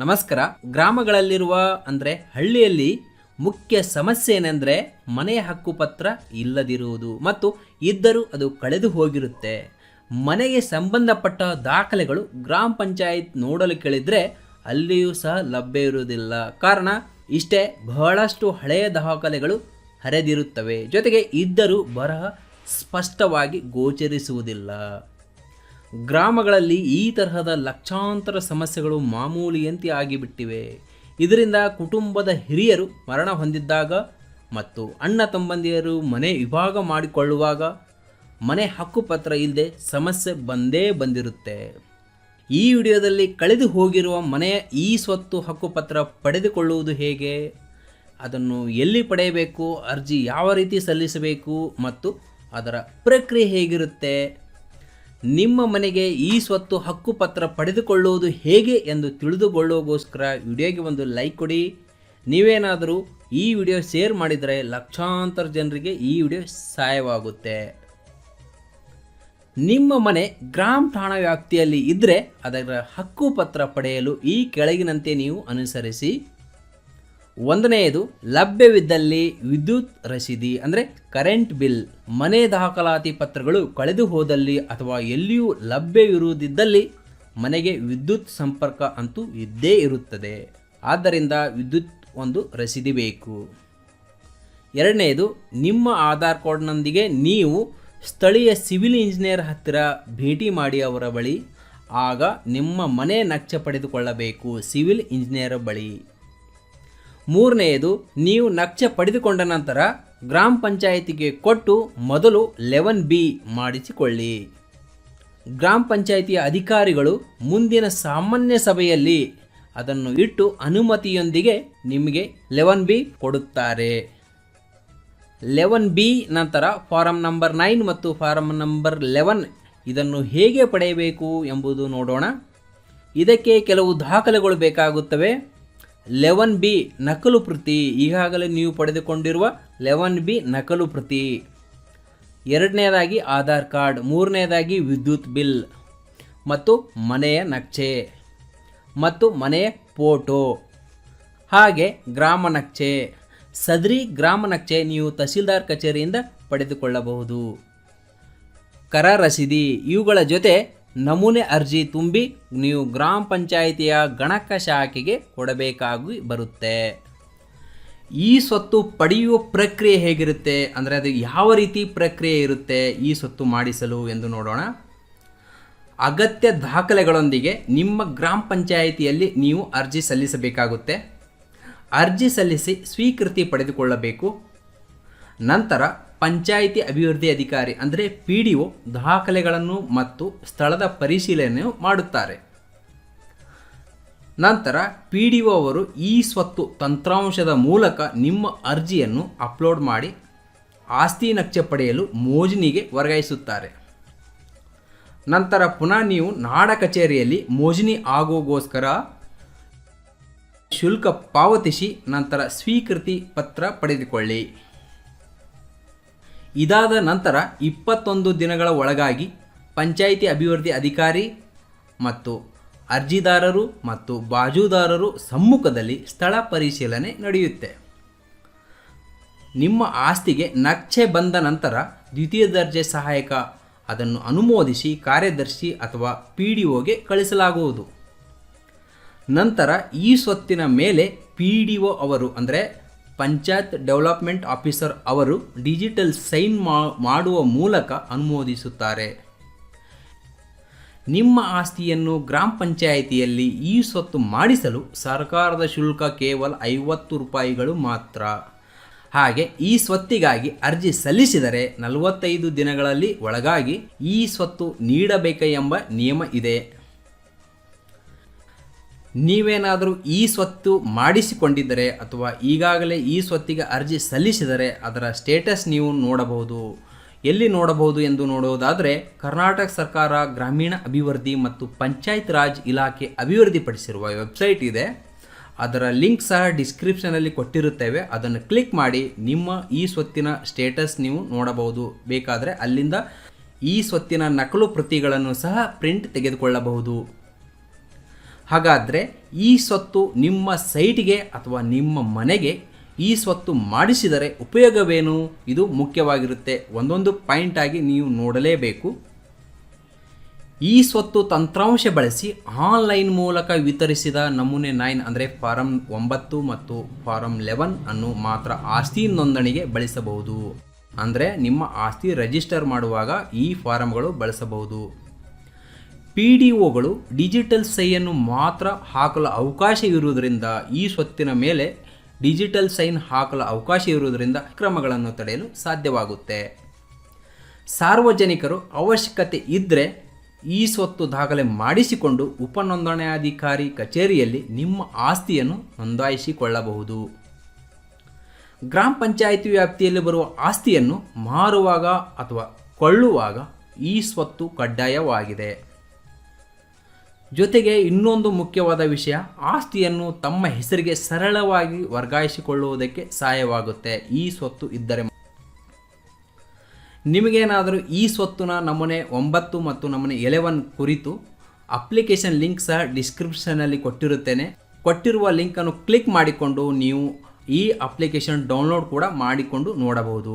ನಮಸ್ಕಾರ. ಗ್ರಾಮಗಳಲ್ಲಿರುವ ಅಂದರೆ ಹಳ್ಳಿಯಲ್ಲಿ ಮುಖ್ಯ ಸಮಸ್ಯೆ ಏನೆಂದರೆ ಮನೆಯ ಹಕ್ಕುಪತ್ರ ಇಲ್ಲದಿರುವುದು ಮತ್ತು ಇದ್ದರೂ ಅದು ಕಳೆದು ಹೋಗಿರುತ್ತೆ. ಮನೆಗೆ ಸಂಬಂಧಪಟ್ಟ ದಾಖಲೆಗಳು ಗ್ರಾಮ ಪಂಚಾಯತ್ ನೋಡಲು ಕೇಳಿದರೆ ಅಲ್ಲಿಯೂ ಸಹ ಲಭ್ಯ ಇರುವುದಿಲ್ಲ. ಕಾರಣ ಇಷ್ಟೇ ಬಹಳಷ್ಟು ಹಳೆಯ ದಾಖಲೆಗಳು ಹರಿದಿರುತ್ತವೆ. ಜೊತೆಗೆ ಇದ್ದರೂ ಬರಹ ಸ್ಪಷ್ಟವಾಗಿ ಗೋಚರಿಸುವುದಿಲ್ಲ. ಗ್ರಾಮಗಳಲ್ಲಿ ಈ ತರಹದ ಲಕ್ಷಾಂತರ ಸಮಸ್ಯೆಗಳು ಮಾಮೂಲಿಯಂತೆ ಆಗಿಬಿಟ್ಟಿವೆ. ಇದರಿಂದ ಕುಟುಂಬದ ಹಿರಿಯರು ಮರಣ ಹೊಂದಿದ್ದಾಗ ಮತ್ತು ಅಣ್ಣ ತಮ್ಮಂದಿಯರು ಮನೆ ವಿಭಾಗ ಮಾಡಿಕೊಳ್ಳುವಾಗ ಮನೆ ಹಕ್ಕುಪತ್ರ ಇಲ್ಲದೆ ಸಮಸ್ಯೆ ಬಂದೇ ಬಂದಿರುತ್ತೆ. ಈ ವಿಡಿಯೋದಲ್ಲಿ ಕಳೆದು ಹೋಗಿರುವ ಮನೆಯ ಈ ಸ್ವತ್ತು ಹಕ್ಕುಪತ್ರ ಪಡೆದುಕೊಳ್ಳುವುದು ಹೇಗೆ? ಅದನ್ನು ಎಲ್ಲಿ ಪಡೆಯಬೇಕು? ಅರ್ಜಿ ಯಾವ ರೀತಿ ಸಲ್ಲಿಸಬೇಕು? ಮತ್ತು ಅದರ ಪ್ರಕ್ರಿಯೆ ಹೇಗಿರುತ್ತೆ? ನಿಮ್ಮ ಮನೆಗೆ ಈ ಸ್ವತ್ತು ಹಕ್ಕುಪತ್ರ ಪಡೆದುಕೊಳ್ಳುವುದು ಹೇಗೆ ಎಂದು ತಿಳಿದುಕೊಳ್ಳೋಗೋಸ್ಕರ ವಿಡಿಯೋಗೆ ಒಂದು ಲೈಕ್ ಕೊಡಿ. ನೀವೇನಾದರೂ ಈ ವಿಡಿಯೋ ಶೇರ್ ಮಾಡಿದರೆ ಲಕ್ಷಾಂತರ ಜನರಿಗೆ ಈ ವಿಡಿಯೋ ಸಹಾಯವಾಗುತ್ತೆ. ನಿಮ್ಮ ಮನೆ ಗ್ರಾಮ ಠಾಣಾ ವ್ಯಾಪ್ತಿಯಲ್ಲಿ ಇದ್ದರೆ ಅದರ ಹಕ್ಕುಪತ್ರ ಪಡೆಯಲು ಈ ಕೆಳಗಿನಂತೆ ನೀವು ಅನುಸರಿಸಿ. ಒಂದನೆಯದು, ಲಭ್ಯವಿದ್ದಲ್ಲಿ ವಿದ್ಯುತ್ ರಸೀದಿ, ಅಂದರೆ ಕರೆಂಟ್ ಬಿಲ್. ಮನೆ ದಾಖಲಾತಿ ಪತ್ರಗಳು ಕಳೆದು ಹೋದಲ್ಲಿ ಅಥವಾ ಎಲ್ಲಿಯೂ ಲಭ್ಯವಿರುವುದಿದ್ದಲ್ಲಿ ಮನೆಗೆ ವಿದ್ಯುತ್ ಸಂಪರ್ಕ ಅಂತೂ ಇದ್ದೇ ಇರುತ್ತದೆ. ಆದ್ದರಿಂದ ವಿದ್ಯುತ್ ಒಂದು ರಸೀದಿ ಬೇಕು. ಎರಡನೆಯದು, ನಿಮ್ಮ ಆಧಾರ್ ಕಾರ್ಡ್ನೊಂದಿಗೆ ನೀವು ಸ್ಥಳೀಯ ಸಿವಿಲ್ ಇಂಜಿನಿಯರ್ ಹತ್ತಿರ ಭೇಟಿ ಮಾಡಿ ಅವರ ಬಳಿ, ಆಗ ನಿಮ್ಮ ಮನೆ ನಕ್ಷೆ ಪಡೆದುಕೊಳ್ಳಬೇಕು ಸಿವಿಲ್ ಇಂಜಿನಿಯರ್ ಬಳಿ. ಮೂರನೆಯದು, ನೀವು ನಕ್ಷೆ ಪಡೆದುಕೊಂಡ ನಂತರ ಗ್ರಾಮ ಪಂಚಾಯಿತಿಗೆ ಕೊಟ್ಟು ಮೊದಲು ಲೆವೆನ್ ಬಿ ಮಾಡಿಸಿಕೊಳ್ಳಿ. ಗ್ರಾಮ ಪಂಚಾಯಿತಿಯ ಅಧಿಕಾರಿಗಳು ಮುಂದಿನ ಸಾಮಾನ್ಯ ಸಭೆಯಲ್ಲಿ ಅದನ್ನು ಇಟ್ಟು ಅನುಮತಿಯೊಂದಿಗೆ ನಿಮಗೆ ಲೆವೆನ್ ಬಿ ಕೊಡುತ್ತಾರೆ. ಲೆವೆನ್ ಬಿ ನಂತರ ಫಾರಂ ನಂಬರ್ ನೈನ್ ಮತ್ತು ಫಾರಂ ನಂಬರ್ ಲೆವೆನ್ ಇದನ್ನು ಹೇಗೆ ಪಡೆಯಬೇಕು ಎಂಬುದು ನೋಡೋಣ. ಇದಕ್ಕೆ ಕೆಲವು ದಾಖಲೆಗಳು ಬೇಕಾಗುತ್ತವೆ. ಲೆವೆನ್ ಬಿ ನಕಲು ಪ್ರತಿ. ಈಗಾಗಲೇ ನೀವು ಪಡೆದುಕೊಂಡಿರುವ ಲೆವೆನ್ ಬಿ ನಕಲು ಪ್ರತಿ. ಎರಡನೇದಾಗಿ ಆಧಾರ್ ಕಾರ್ಡ್, ಮೂರನೇದಾಗಿ ವಿದ್ಯುತ್ ಬಿಲ್ ಮತ್ತು ಮನೆಯ ನಕ್ಷೆ ಮತ್ತು ಮನೆಯ ಫೋಟೋ. ಹಾಗೆ ಗ್ರಾಮ ನಕ್ಷೆ. ಸದ್ರಿ ಗ್ರಾಮ ನಕ್ಷೆ ನೀವು ತಹಸೀಲ್ದಾರ್ ಕಚೇರಿಯಿಂದ ಪಡೆದುಕೊಳ್ಳಬಹುದು. ಕರ ರಸೀದಿ. ಇವುಗಳ ಜೊತೆ ನಮೂನೆ ಅರ್ಜಿ ತುಂಬಿ ನೀವು ಗ್ರಾಮ ಪಂಚಾಯಿತಿಯ ಗಣಕ ಶಾಖೆಗೆ ಕೊಡಬೇಕಾಗಿ ಬರುತ್ತೆ. ಈ ಸ್ವತ್ತು ಪಡೆಯುವ ಪ್ರಕ್ರಿಯೆ ಹೇಗಿರುತ್ತೆ? ಅಂದರೆ ಅದು ಯಾವ ರೀತಿ ಪ್ರಕ್ರಿಯೆ ಇರುತ್ತೆ ಈ ಸ್ವತ್ತು ಮಾಡಿಸಲು ಎಂದು ನೋಡೋಣ. ಅಗತ್ಯ ದಾಖಲೆಗಳೊಂದಿಗೆ ನಿಮ್ಮ ಗ್ರಾಮ ಪಂಚಾಯಿತಿಯಲ್ಲಿ ನೀವು ಅರ್ಜಿ ಸಲ್ಲಿಸಬೇಕಾಗುತ್ತೆ. ಅರ್ಜಿ ಸಲ್ಲಿಸಿ ಸ್ವೀಕೃತಿ ಪಡೆದುಕೊಳ್ಳಬೇಕು. ನಂತರ ಪಂಚಾಯಿತಿ ಅಭಿವೃದ್ಧಿ ಅಧಿಕಾರಿ ಅಂದರೆ ಪಿ ಡಿ ಒ ದಾಖಲೆಗಳನ್ನು ಮತ್ತು ಸ್ಥಳದ ಪರಿಶೀಲನೆಯು ಮಾಡುತ್ತಾರೆ. ನಂತರ ಪಿ ಡಿ ಒ ಅವರು ಈ ಸ್ವತ್ತು ತಂತ್ರಾಂಶದ ಮೂಲಕ ನಿಮ್ಮ ಅರ್ಜಿಯನ್ನು ಅಪ್ಲೋಡ್ ಮಾಡಿ ಆಸ್ತಿ ನಕ್ಷೆ ಪಡೆಯಲು ಮೋಜಿನಿಗೆ ವರ್ಗಾಯಿಸುತ್ತಾರೆ. ನಂತರ ಪುನಃ ನೀವು ನಾಡ ಕಚೇರಿಯಲ್ಲಿ ಮೋಜಿನಿ ಆಗೋಗೋಸ್ಕರ ಶುಲ್ಕ ಪಾವತಿಸಿ, ನಂತರ ಸ್ವೀಕೃತಿ ಪತ್ರ ಪಡೆದುಕೊಳ್ಳಿ. ಇದಾದ ನಂತರ ಇಪ್ಪತ್ತೊಂದು ದಿನಗಳ ಒಳಗಾಗಿ ಪಂಚಾಯಿತಿ ಅಭಿವೃದ್ಧಿ ಅಧಿಕಾರಿ ಮತ್ತು ಅರ್ಜಿದಾರರು ಮತ್ತು ಬಾಜುದಾರರು ಸಮ್ಮುಖದಲ್ಲಿ ಸ್ಥಳ ಪರಿಶೀಲನೆ ನಡೆಯುತ್ತೆ. ನಿಮ್ಮ ಆಸ್ತಿಗೆ ನಕ್ಷೆ ಬಂದ ನಂತರ ದ್ವಿತೀಯ ದರ್ಜೆ ಸಹಾಯಕ ಅದನ್ನು ಅನುಮೋದಿಸಿ ಕಾರ್ಯದರ್ಶಿ ಅಥವಾ ಪಿ ಡಿ ಒಗೆ ಕಳಿಸಲಾಗುವುದು. ನಂತರ ಈ ಸ್ವತ್ತಿನ ಮೇಲೆ ಪಿ ಡಿ ಒ ಅವರು ಅಂದರೆ ಪಂಚಾಯತ್ ಡೆವಲಪ್ಮೆಂಟ್ ಆಫೀಸರ್ ಅವರು ಡಿಜಿಟಲ್ ಸೈನ್ ಮಾಡುವ ಮೂಲಕ ಅನುಮೋದಿಸುತ್ತಾರೆ. ನಿಮ್ಮ ಆಸ್ತಿಯನ್ನು ಗ್ರಾಮ ಪಂಚಾಯಿತಿಯಲ್ಲಿ ಈ ಸ್ವತ್ತು ಮಾಡಿಸಲು ಸರ್ಕಾರದ ಶುಲ್ಕ ಕೇವಲ ಐವತ್ತು ರೂಪಾಯಿಗಳು ಮಾತ್ರ. ಹಾಗೆ ಈ ಸ್ವತ್ತಿಗಾಗಿ ಅರ್ಜಿ ಸಲ್ಲಿಸಿದರೆ ನಲವತ್ತೈದು ದಿನಗಳಲ್ಲಿ ಒಳಗಾಗಿ ಈ ಸ್ವತ್ತು ನೀಡಬೇಕೆಂಬ ನಿಯಮ ಇದೆ. ನೀವೇನಾದರೂ ಈ ಸ್ವತ್ತು ಮಾಡಿಸಿಕೊಂಡಿದ್ದರೆ ಅಥವಾ ಈಗಾಗಲೇ ಈ ಸ್ವತ್ತಿಗೆ ಅರ್ಜಿ ಸಲ್ಲಿಸಿದರೆ ಅದರ ಸ್ಟೇಟಸ್ ನೀವು ನೋಡಬಹುದು. ಎಲ್ಲಿ ನೋಡಬಹುದು ಎಂದು ನೋಡುವುದಾದರೆ ಕರ್ನಾಟಕ ಸರ್ಕಾರ ಗ್ರಾಮೀಣ ಅಭಿವೃದ್ಧಿ ಮತ್ತು ಪಂಚಾಯತ್ ರಾಜ್ ಇಲಾಖೆ ಅಭಿವೃದ್ಧಿಪಡಿಸಿರುವ ವೆಬ್ಸೈಟ್ ಇದೆ. ಅದರ ಲಿಂಕ್ ಸಹ ಡಿಸ್ಕ್ರಿಪ್ಷನಲ್ಲಿ ಕೊಟ್ಟಿರುತ್ತೇವೆ. ಅದನ್ನು ಕ್ಲಿಕ್ ಮಾಡಿ ನಿಮ್ಮ ಈ ಸ್ವತ್ತಿನ ಸ್ಟೇಟಸ್ ನೀವು ನೋಡಬಹುದು. ಬೇಕಾದರೆ ಅಲ್ಲಿಂದ ಈ ಸ್ವತ್ತಿನ ನಕಲು ಪ್ರತಿಗಳನ್ನು ಸಹ ಪ್ರಿಂಟ್ ತೆಗೆದುಕೊಳ್ಳಬಹುದು. ಹಾಗಾದರೆ ಈ ಸ್ವತ್ತು ನಿಮ್ಮ ಸೈಟಿಗೆ ಅಥವಾ ನಿಮ್ಮ ಮನೆಗೆ ಈ ಸ್ವತ್ತು ಮಾಡಿಸಿದರೆ ಉಪಯೋಗವೇನು? ಇದು ಮುಖ್ಯವಾಗಿರುತ್ತೆ. ಒಂದೊಂದು ಪಾಯಿಂಟ್ ಆಗಿ ನೀವು ನೋಡಲೇಬೇಕು. ಈ ಸ್ವತ್ತು ತಂತ್ರಾಂಶ ಬಳಸಿ ಆನ್ಲೈನ್ ಮೂಲಕ ವಿತರಿಸಿದ ನಮೂನೆ ನೈನ್ ಅಂದರೆ ಫಾರಂ ಒಂಬತ್ತು ಮತ್ತು ಫಾರಂ ಲೆವೆನ್ ಅನ್ನು ಮಾತ್ರ ಆಸ್ತಿ ನೋಂದಣಿಗೆ ಬಳಸಬಹುದು. ಅಂದರೆ ನಿಮ್ಮ ಆಸ್ತಿ ರಿಜಿಸ್ಟರ್ ಮಾಡುವಾಗ ಈ ಫಾರಂಗಳು ಬಳಸಬಹುದು. ಪಿ ಡಿ ಒಗಳು ಡಿಜಿಟಲ್ ಸೈಯನ್ನು ಮಾತ್ರ ಹಾಕಲು ಅವಕಾಶ ಇರುವುದರಿಂದ ಈ ಸ್ವತ್ತಿನ ಮೇಲೆ ಡಿಜಿಟಲ್ ಸೈನ್ ಹಾಕಲು ಅವಕಾಶ ಇರುವುದರಿಂದ ಕ್ರಮಗಳನ್ನು ತಡೆಯಲು ಸಾಧ್ಯವಾಗುತ್ತೆ. ಸಾರ್ವಜನಿಕರು ಅವಶ್ಯಕತೆ ಇದ್ದರೆ ಈ ಸ್ವತ್ತು ದಾಖಲೆ ಮಾಡಿಸಿಕೊಂಡು ಉಪನೋಂದಣಾಧಿಕಾರಿ ಕಚೇರಿಯಲ್ಲಿ ನಿಮ್ಮ ಆಸ್ತಿಯನ್ನು ನೋಂದಾಯಿಸಿಕೊಳ್ಳಬಹುದು. ಗ್ರಾಮ ಪಂಚಾಯಿತಿ ವ್ಯಾಪ್ತಿಯಲ್ಲಿ ಬರುವ ಆಸ್ತಿಯನ್ನು ಮಾರುವಾಗ ಅಥವಾ ಕೊಳ್ಳುವಾಗ ಈ ಸ್ವತ್ತು ಕಡ್ಡಾಯವಾಗಿದೆ. ಜೊತೆಗೆ ಇನ್ನೊಂದು ಮುಖ್ಯವಾದ ವಿಷಯ, ಆಸ್ತಿಯನ್ನು ತಮ್ಮ ಹೆಸರಿಗೆ ಸರಳವಾಗಿ ವರ್ಗಾಯಿಸಿಕೊಳ್ಳುವುದಕ್ಕೆ ಸಹಾಯವಾಗುತ್ತೆ. ಈ ಸ್ವತ್ತು ಇದ್ದರೆ ನಿಮಗೇನಾದರೂ ಈ ಸ್ವತ್ತುನ ನಮೂನೆ ಒಂಬತ್ತು ಮತ್ತು ನಮ್ಮನೆ ಎಲೆವನ್ ಕುರಿತು ಅಪ್ಲಿಕೇಶನ್ ಲಿಂಕ್ ಸಹ ಡಿಸ್ಕ್ರಿಪ್ಷನಲ್ಲಿ ಕೊಟ್ಟಿರುತ್ತೇನೆ. ಕೊಟ್ಟಿರುವ ಲಿಂಕನ್ನು ಕ್ಲಿಕ್ ಮಾಡಿಕೊಂಡು ನೀವು ಈ ಅಪ್ಲಿಕೇಶನ್ ಡೌನ್ಲೋಡ್ ಕೂಡ ಮಾಡಿಕೊಂಡು ನೋಡಬಹುದು.